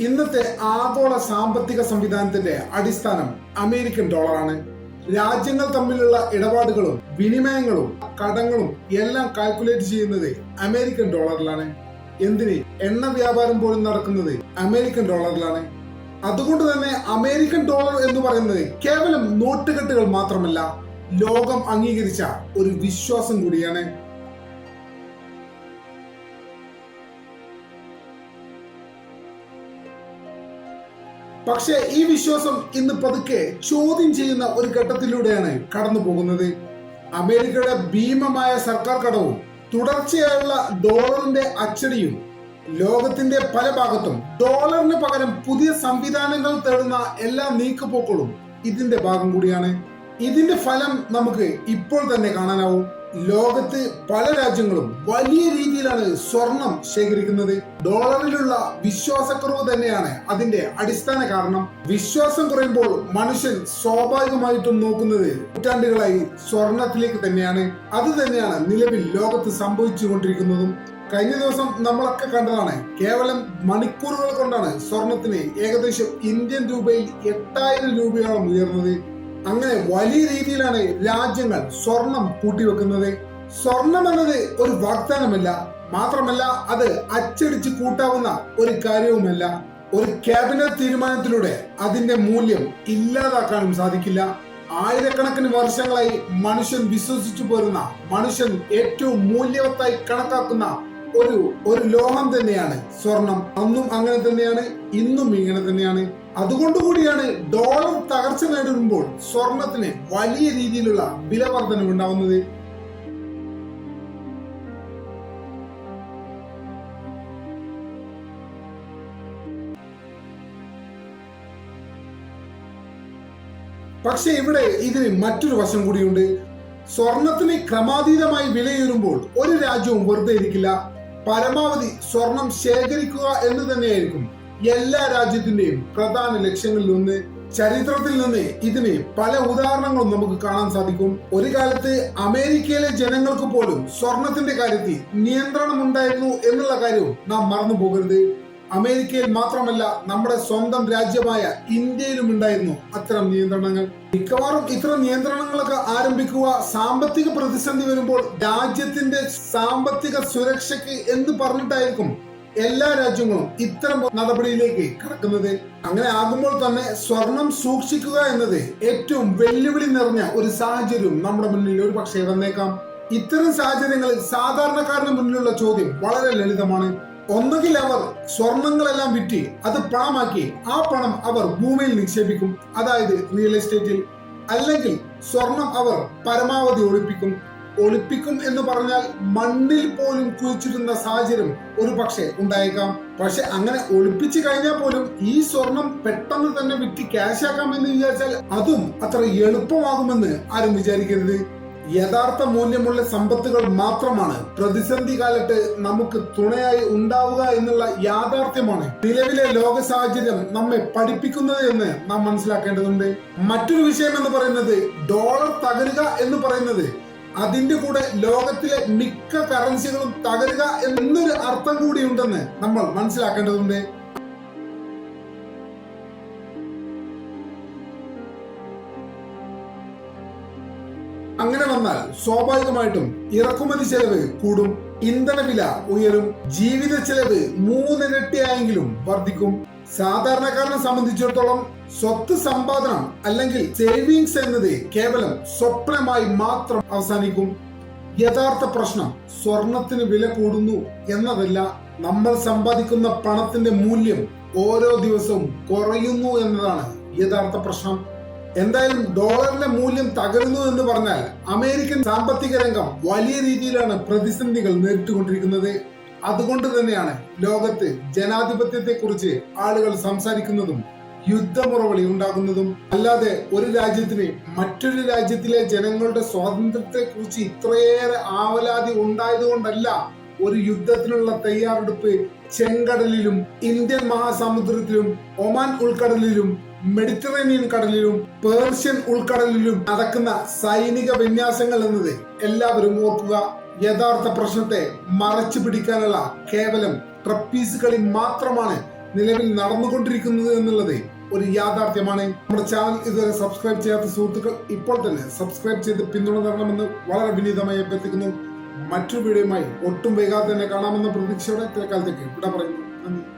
ഇന്നത്തെ ആഗോള സാമ്പത്തിക സംവിധാനത്തിന്റെ അടിസ്ഥാനം അമേരിക്കൻ ഡോളറാണ്. രാജ്യങ്ങൾ തമ്മിലുള്ള ഇടപാടുകളും വിനിമയങ്ങളും കടങ്ങളും എല്ലാം കാൽക്കുലേറ്റ് ചെയ്യുന്നത് അമേരിക്കൻ ഡോളറിലാണ്. എന്തിന് എണ്ണ വ്യാപാരം പോലും നടക്കുന്നത് അമേരിക്കൻ ഡോളറിലാണ്. അതുകൊണ്ട് തന്നെ അമേരിക്കൻ ഡോളർ എന്ന് പറയുന്നത് കേവലം നോട്ടുകെട്ടുകൾ മാത്രമല്ല ലോകം അംഗീകരിച്ച ഒരു വിശ്വാസം കൂടിയാണ്. പക്ഷേ ഈ വിശ്വാസം ഇന്ന് പതുക്കെ ചോദ്യം ചെയ്യുന്ന ഒരു ഘട്ടത്തിലൂടെയാണ് കടന്നു പോകുന്നത്. അമേരിക്കയുടെ ഭീമമായ സർക്കാർ കടവും തുടർച്ചയായുള്ള ഡോളറിന്റെ അച്ചടിയും ലോകത്തിന്റെ പല ഭാഗത്തും ഡോളറിന് പകരം പുതിയ സംവിധാനങ്ങൾ തേടുന്ന എല്ലാ നീക്കുപോക്കളും ഇതിന്റെ ഭാഗം കൂടിയാണ്. ഇതിന്റെ ഫലം നമുക്ക് ഇപ്പോൾ തന്നെ കാണാനാവും. ലോകത്ത് പല രാജ്യങ്ങളും വലിയ രീതിയിലാണ് സ്വർണം ശേഖരിക്കുന്നത്. ഡോളറിലുള്ള വിശ്വാസക്കുറവ് തന്നെയാണ് അതിന്റെ അടിസ്ഥാന കാരണം. വിശ്വാസം കുറയുമ്പോൾ മനുഷ്യൻ സ്വാഭാവികമായിട്ടും നോക്കുന്നത് നൂറ്റാണ്ടുകളായി സ്വർണത്തിലേക്ക് തന്നെയാണ്. അത് തന്നെയാണ് നിലവിൽ ലോകത്ത് സംഭവിച്ചുകൊണ്ടിരിക്കുന്നതും. കഴിഞ്ഞ ദിവസം നമ്മളൊക്കെ കണ്ടതാണ് കേവലം മണിക്കൂറുകൾ കൊണ്ടാണ് സ്വർണത്തിന് ഏകദേശം ഇന്ത്യൻ രൂപയിൽ എട്ടായിരം രൂപയോളം ഉയർന്നത്. അങ്ങനെ വലിയ രീതിയിലാണ് രാജ്യങ്ങൾ സ്വർണം കൂട്ടിവെക്കുന്നത്. സ്വർണം എന്നത് ഒരു വാഗ്ദാനമല്ല. മാത്രമല്ല അത് അച്ചടിച്ച് കൂട്ടാവുന്ന ഒരു കാര്യവുമല്ല. ഒരു ക്യാബിനറ്റ് തീരുമാനത്തിലൂടെ അതിന്റെ മൂല്യം ഇല്ലാതാക്കാനും സാധിക്കില്ല. ആയിരക്കണക്കിന് വർഷങ്ങളായി മനുഷ്യൻ വിശ്വസിച്ചു പോരുന്ന മനുഷ്യൻ ഏറ്റവും മൂല്യവത്തായി കണക്കാക്കുന്ന ഒരു ഒരു ലോഹം തന്നെയാണ് സ്വർണം. അന്നും അങ്ങനെ തന്നെയാണ് ഇന്നും ഇങ്ങനെ തന്നെയാണ്. അതുകൊണ്ട് കൂടിയാണ് ഡോളർ തകർച്ച നേരിടുമ്പോൾ സ്വർണത്തിന് വലിയ രീതിയിലുള്ള വില വർധനവ് ഉണ്ടാവുന്നത്. പക്ഷെ ഇവിടെ ഇതിന് മറ്റൊരു വശം കൂടിയുണ്ട്. സ്വർണത്തിന് ക്രമാതീതമായി വിലയേറുമ്പോൾ ഒരു രാജ്യവും വെറുതെ ഇരിക്കില്ല. പരമാവധി സ്വർണം ശേഖരിക്കുക എന്ന് തന്നെയായിരിക്കും എല്ലാ രാജ്യത്തിന്റെയും പ്രധാന ലക്ഷ്യങ്ങളിൽ ഒന്ന് ചരിത്രത്തിൽ നിന്ന് ഇതിന് പല ഉദാഹരണങ്ങളും നമുക്ക് കാണാൻ സാധിക്കും. ഒരു കാലത്ത് അമേരിക്കയിലെ ജനങ്ങൾക്ക് പോലും സ്വർണത്തിന്റെ കാര്യത്തിൽ നിയന്ത്രണം ഉണ്ടായിരുന്നു എന്നുള്ള കാര്യവും നാം മറന്നു പോകരുത്. അമേരിക്കയിൽ മാത്രമല്ല നമ്മുടെ സ്വന്തം രാജ്യമായ ഇന്ത്യയിലും ഉണ്ടായിരുന്നു അത്തരം നിയന്ത്രണങ്ങൾ. മിക്കവാറും ഇത്തരം നിയന്ത്രണങ്ങളൊക്കെ ആരംഭിക്കുക സാമ്പത്തിക പ്രതിസന്ധി വരുമ്പോൾ രാജ്യത്തിന്റെ സാമ്പത്തിക സുരക്ഷയ്ക്ക് എന്ന് പറഞ്ഞിട്ടായിരിക്കും എല്ലാ രാജ്യങ്ങളും ഇത്തരം നടപടിയിലേക്ക് കടക്കുന്നത് അങ്ങനെ ആകുമ്പോൾ തന്നെ സ്വർണം സൂക്ഷിക്കുക എന്നത് ഏറ്റവും വെല്ലുവിളി നിറഞ്ഞ ഒരു സാഹചര്യം നമ്മുടെ മുന്നിൽ ഒരു പക്ഷേ വന്നേക്കാം. ഇത്തരം സാഹചര്യങ്ങളിൽ സാധാരണക്കാരന് മുന്നിലുള്ള ചോദ്യം വളരെ ലളിതമാണ്. ഒന്നുകിൽ അവർ സ്വർണങ്ങളെല്ലാം വിറ്റ് അത് പണമാക്കി ആ പണം അവർ ഭൂമിയിൽ നിക്ഷേപിക്കും. അതായത് റിയൽ എസ്റ്റേറ്റിൽ അല്ലെങ്കിൽ സ്വർണം അവർ പരമാവധി ഒളിപ്പിക്കും. ഒളിപ്പിക്കും എന്ന് പറഞ്ഞാൽ മണ്ണിൽ പോലും കുഴിച്ചിരുന്ന സാഹചര്യം ഒരു പക്ഷേ ഉണ്ടായേക്കാം. പക്ഷെ അങ്ങനെ ഒളിപ്പിച്ചു കഴിഞ്ഞാൽ പോലും ഈ സ്വർണം പെട്ടെന്ന് തന്നെ വിറ്റ് ക്യാഷ് ആക്കാം എന്ന് വിചാരിച്ചാൽ അതും അത്ര എളുപ്പമാകുമെന്ന് ആരും വിചാരിക്കരുത്. യഥാർത്ഥ മൂല്യമുള്ള സമ്പത്തുകൾ മാത്രമാണ് പ്രതിസന്ധി കാലത്ത് നമുക്ക് തുണയായി ഉണ്ടാവുക എന്നുള്ള യാഥാർത്ഥ്യമാണ് നിലവിലെ ലോക സാഹചര്യം നമ്മെ പഠിപ്പിക്കുന്നത് എന്ന് നാം മനസ്സിലാക്കേണ്ടതുണ്ട്. മറ്റൊരു വിഷയം എന്ന് പറയുന്നത് ഡോളർ തകരുക എന്ന് പറയുന്നത് അതിന്റെ കൂടെ ലോകത്തിലെ മിക്ക കറൻസികളും തകരുക എന്നൊരു അർത്ഥം കൂടിയുണ്ടെന്ന് നമ്മൾ മനസ്സിലാക്കേണ്ടതുണ്ട്. അങ്ങനെ വന്നാൽ സ്വാഭാവികമായിട്ടും ഇറക്കുമതി ചെലവ് കൂടും ഇന്ധനവില ഉയരും ജീവിത ചെലവ് മൂന്നിരട്ടിയായെങ്കിലും വർദ്ധിക്കും. സാധാരണക്കാരനെ സംബന്ധിച്ചിടത്തോളം സ്വത്ത് സമ്പാദനം അല്ലെങ്കിൽ സേവിങ്സ് എന്നത് കേവലം സ്വപ്നമായി മാത്രം അവസാനിക്കും. യഥാർത്ഥ പ്രശ്നം സ്വർണത്തിന് വില കൂടുന്നു എന്നതല്ല നമ്മൾ സമ്പാദിക്കുന്ന പണത്തിന്റെ മൂല്യം ഓരോ ദിവസവും കുറയുന്നു എന്നതാണ് യഥാർത്ഥ പ്രശ്നം. എന്തായാലും ഡോളറിന്റെ മൂല്യം തകരുന്നു എന്ന് പറഞ്ഞാൽ അമേരിക്കൻ സാമ്പത്തിക രംഗം വലിയ രീതിയിലാണ് പ്രതിസന്ധികൾ നേരിട്ടുകൊണ്ടിരിക്കുന്നത്. അതുകൊണ്ട് തന്നെയാണ് ലോകത്ത് ജനാധിപത്യത്തെ കുറിച്ച് ആളുകൾ സംസാരിക്കുന്നതും യുദ്ധമുറവിളി ഉണ്ടാകുന്നതും. അല്ലാതെ ഒരു രാജ്യത്തിന് മറ്റൊരു രാജ്യത്തിലെ ജനങ്ങളുടെ സ്വാതന്ത്ര്യത്തെ കുറിച്ച് ഇത്രയേറെ ആവലാതി ഉണ്ടായതുകൊണ്ടല്ല ഒരു യുദ്ധത്തിനുള്ള തയ്യാറെടുപ്പ് ചെങ്കടലിലും ഇന്ത്യൻ മഹാസമുദ്രത്തിലും ഒമാൻ ഉൾക്കടലിലും മെഡിറ്ററേനിയൻ കടലിലും പേർഷ്യൻ ഉൾക്കടലിലും നടക്കുന്ന സൈനിക വിന്യാസങ്ങൾ എന്നത് എല്ലാവരും ഓർക്കുക. യഥാർത്ഥ പ്രശ്നത്തെ മറച്ചു പിടിക്കാനുള്ള കേവലം ട്രപ്പീസ് കളി മാത്രമാണ് നിലവിൽ നടന്നുകൊണ്ടിരിക്കുന്നത് എന്നുള്ളത് ഒരു യാഥാർത്ഥ്യമാണ്. നമ്മുടെ ചാനൽ ഇതുവരെ സബ്സ്ക്രൈബ് ചെയ്യാത്ത സുഹൃത്തുക്കൾ ഇപ്പോൾ തന്നെ സബ്സ്ക്രൈബ് ചെയ്ത് പിന്തുണ തരണമെന്ന് വളരെ വിനീതമായി അഭ്യർത്ഥിക്കുന്നു. മറ്റൊരു വീഡിയോയുമായി ഒട്ടും വൈകാതെ തന്നെ കാണാമെന്ന പ്രതീക്ഷയോടെ തിരക്കാലത്തേക്ക് ഇവിടെ പറയുന്നു. നന്ദി.